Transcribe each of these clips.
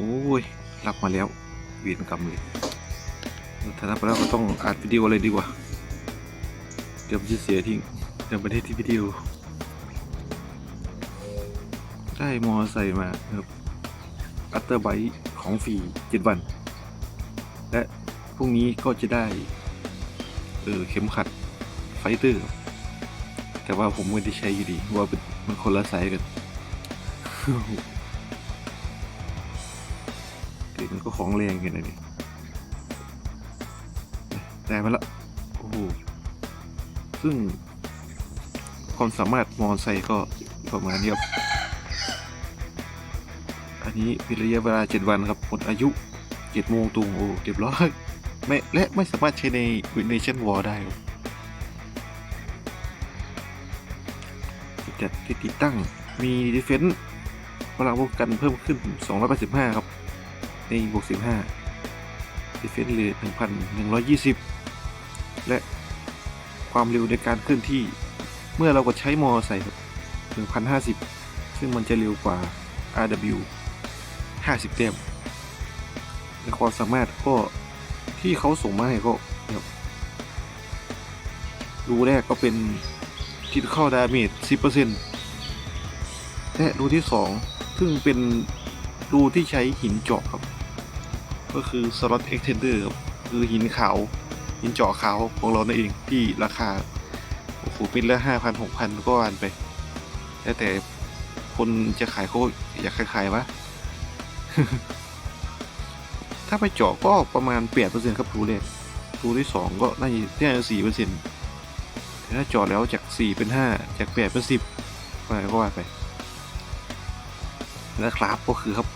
อ้ยรับมาแล้วเวียนกรรมเลยถ้ารับมาแล้วก็ต้องอัดวิดีโอเลยดีกว่า เดี๋ยวมันจะเสียทิ้งเดี๋ยวประเทศที่วิดีโอ ได้มอไซค์มาครับอัตเตอร์ไบค์ของฟรีเจ็ดวัน และพรุ่งนี้ก็จะได้เออเข็มขัดไฟเตอร์ แต่ว่าผมไม่ได้ใช้อยู่ดี ว่ามันคนละไซส์กัน มันก็ของแรงกันนะนี่ได้มาละโอ้โหซึ่งความสามารถมอนไซก็ประมาณนี้ครับ อันนี้เป็นระยะเวลา 7 วันครับหมดอายุ 7 โมงตรงโอ้เรียบร้อยไม่และไม่สามารถใช้ใน Nation War ได้ครับจัดที่ติดตั้งมี Defense พลังป้องกันเพิ่มขึ้น 285 ครับ ในบวก15 Defense เลย1,120 และความเร็วในการเคลื่อนที่เมื่อเราก็ใช้มอไซค์ครับ1,050 ซึ่งมันจะเร็วกว่า RW 50 เต็มในความสามารถก็ที่เขาส่งมาให้ก็รูแรกก็เป็นคิดเข้าดาเมจ10%และรูที่ 2 ซึ่งเป็นรูที่ใช้หินเจาะครับ ก็คือ slot extender ครับคือหินขาวหินเจาะขาวของเรานั่นเองที่ราคาโอ้โหป็นละห้าพันหกพันก็วานไปแล้วแต่คนจะขายเขาอยากขายวะถ้าไปเจาะก็ประมาณแปดเปอร์เซ็นต์ครับรูแรกรูที่สองก็น่าจะน่าจะสี่เปอร์เซ็นต์แต่ถ้าเจาะแล้วจากสี่เป็นห้าจากแปดเป็นสิบอะไรก็ว่าไปแล้วครับก็คือครับ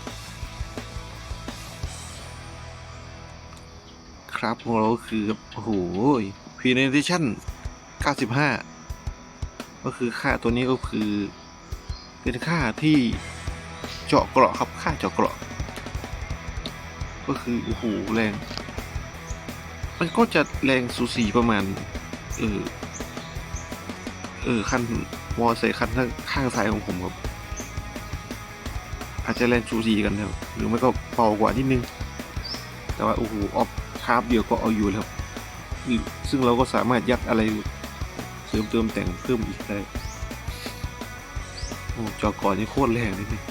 ครับของเราก็คือ โอ้โหพีเนเ t ชั่น 95 ก็คือค่าตัวนี้ก็คือ เป็นค่าที่เจาะเกราะครับค่าเจาะเกราะ ก็คือ โอ้โห แรง มันก็จะแรงสูสีประมาณ เออ เออ คันมอไซค์คันข้างข้างซ้ายของผมครับอาจจะแรงสูสีกันครับหรือไม่ก็เบากว่านิดนึง แต่ว่าโอ้โหออฟ คาร์บเดียวก็เอาอยู่แล้วซึ่งเราก็สามารถยัดอะไรเสริมเติมแต่งเพิ่มอีกได้โอ้จอก่อนนี่โคตรแรงเลยนี่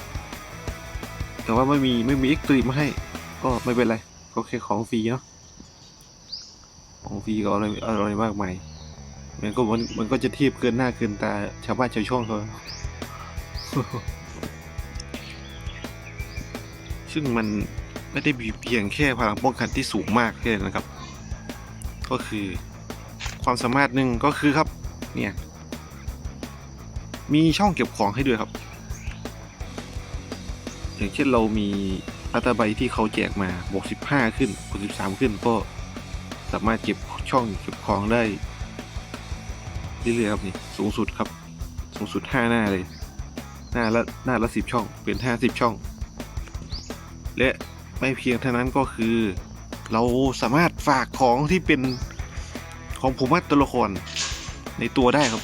แต่ว่าไม่มีไม่มีเอ็กตรีมาให้ ก็ไม่เป็นไร ก็แค่ของฟรีเนาะของฟรีก็อะไรอะไรมากมายมันก็มันมันก็จะเทียบเกินหน้าเกินตาชาวบ้านชาวช่องเขาซึ่งมัน ไม่ได้มีเพียงแค่พลังป้องกันที่สูงมากแค่นั้นนะครับ ก็คือความสามารถหนึ่งก็คือครับเนี่ยมีช่องเก็บของให้ด้วยครับ อย่างเช่นเรามีอัตราใบที่เขาแจกมาบวก15 ขึ้นบวก13 ขึ้นก็สามารถเก็บช่องเก็บของได้เรื่อยๆครับนี่สูงสุดครับ สูงสุด 5 หน้าเลย หน้าละหน้าละ 10 ช่องเป็น 50 ช่อง และ ไม่เพียงเท่านั้นก็คือ เราสามารถฝากของที่เป็นของผมว่าตัวละครในตัวได้ครับ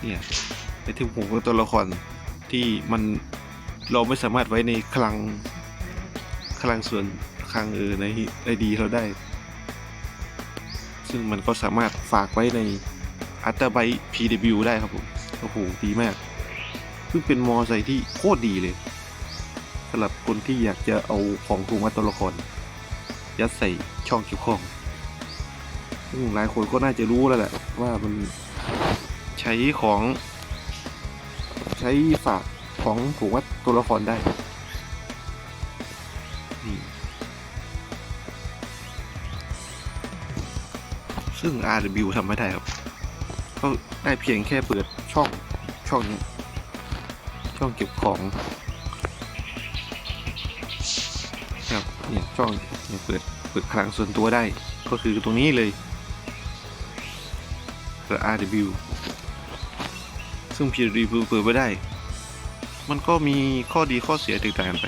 เนี่ยในที่ผมว่าตัวละครที่มันเราไม่สามารถไว้ในคลังคลังส่วนคลังเออในไอดีเราได้ ซึ่งมันก็สามารถฝากไว้ในอัตไบ PW ได้ครับผมโอ้โหดีมาก ซึ่งเป็นมอไซค์ที่โคตรดีเลย สำหรับคนที่อยากจะเอาของถูกมาตัวละคร ยัดใส่ช่องเกี่ยวข้องซึ่งหลายคนก็น่าจะรู้แล้วแหละว่ามันใช้ของ ใช้ฝากของถูกว่าตัวละครได้ซึ่ง RW ทำไม่ได้ครับ ก็ได้เพียงแค่เปิดช่องช่องนี้ ช่องเก็บของ ช่องเปิดเปิดพลังส่วนตัวได้ ก็คือตรงนี้เลยเปิด RW ซึ่ง PW เปิดไม่ได้ มันก็มีข้อดีข้อเสียแตกต่างกันไป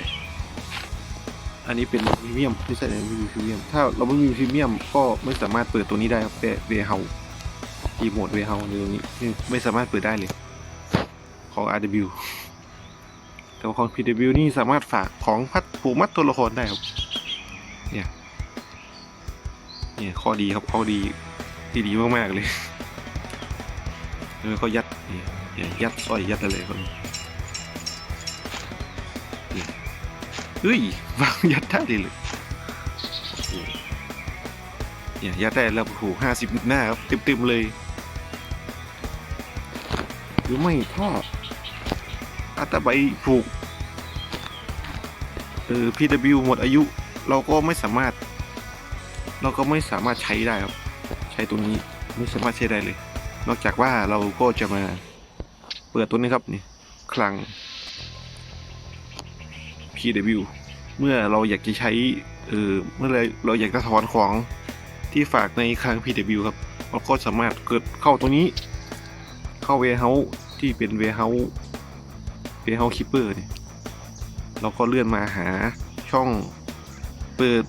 อันนี้เป็นพรีเมียมไม่ใช่ไม่มีพรีเมียม ถ้าเราไม่มีพรีเมียมก็ไม่สามารถเปิดตัวนี้ได้ครับแต่เวเฮาทีโหมดเวเฮาในตรงนี้ไม่สามารถเปิดได้เลยของ RW แต่ว่าของ PW นี่สามารถฝากของพัดผูกมัดตัวละครได้ครับ เนี่ย เนี่ยข้อดีครับข้อดีที่ดีมากๆเลยแล้วก็ยัดนี่เนี่ยยัดสร้อยยัดอะไรคนเนี่ยเฮ้ยวางยัดได้เลยเลยเนี่ยยัดได้แล้วโอ้โหห้าสิบหน้าครับเต็มๆเลยหรือไม่ถ้าอัตาใบผูกเออ PW หมดอายุ เราก็ไม่สามารถ เราก็ไม่สามารถใช้ได้ครับ ใช้ตัวนี้ไม่สามารถใช้ได้เลย นอกจากว่าเราก็จะมาเปิดตัวนี้ครับนี่คลัง PW เมื่อเราอยากจะใช้เออเมื่อไรเราอยากจะถอนของที่ฝากในคลัง PW ครับ เราก็สามารถเกิดเข้าตัวนี้ เข้า warehouse ที่เป็น warehouse warehouse keeper เนี่ยเราก็เลื่อนมาหาช่อง เปิด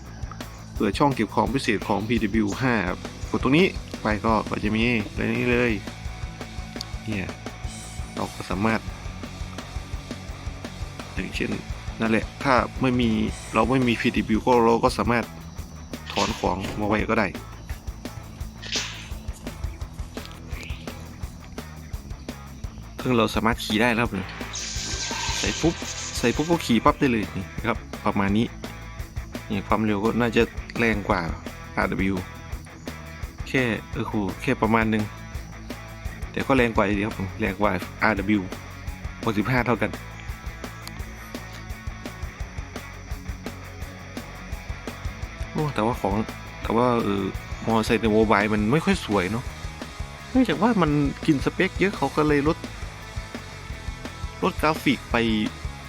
เปิดช่องเก็บของพิเศษของ PW 5 ครับกดตรงนี้ไปก็ก็จะมีเลยนี้เลยเนี่ยเราก็สามารถอย่างเช่นนั่นแหละถ้าไม่มีเราไม่มี PW ก็เราก็สามารถถอนของมาไว้ก็ได้เพิ่งเราสามารถขี่ได้แล้วครับเนี่ยใส่ปุ๊บใส่ปุ๊บก็ขี่ปั๊บได้เลยนี่ครับ ประมาณนี้ นี่ความเร็วก็น่าจะแรงกว่า RW แค่เออคูแค่ประมาณหนึง แต่ก็แรงกว่าอยู่ดีครับผมแรงกว่า RW 65 เท่ากันโอ้แต่ว่าของแต่ว่าเออมอเตอร์ไซค์ในโมบายมันไม่ค่อยสวยเนาะเนื่องจากว่ามันกินสเปคเยอะเขาก็เลยลดลดกราฟิกไป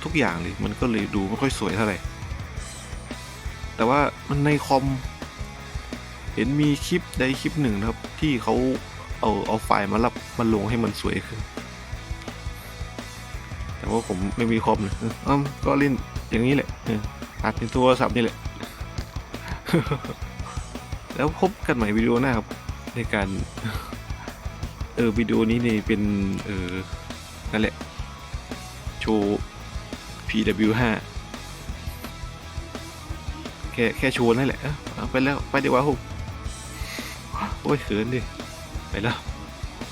ทุกอย่างเลย มันก็เลยดูไม่ค่อยสวยเท่าไหร่ แต่ว่ามันในคอม เห็นมีคลิปใดคลิปหนึ่งนะครับ ที่เขาเอาเอาไฟล์มารับมาลงให้มันสวยขึ้น แต่ว่าผมไม่มีคอมเลยอ้าก็เล่นอย่างนี้แหละอัดในโทรศัพท์นี่แหละ แล้วพบกันใหม่วิดีโอหน้าครับ ในการ เออวิดีโอนี้นี่เป็นเออนั่นแหละ โชว์ PW5 แค่แค่ชวนนั่นแหละไปแล้วไปดีกว่าหุบโอ้ยเขินดิไปแล้ว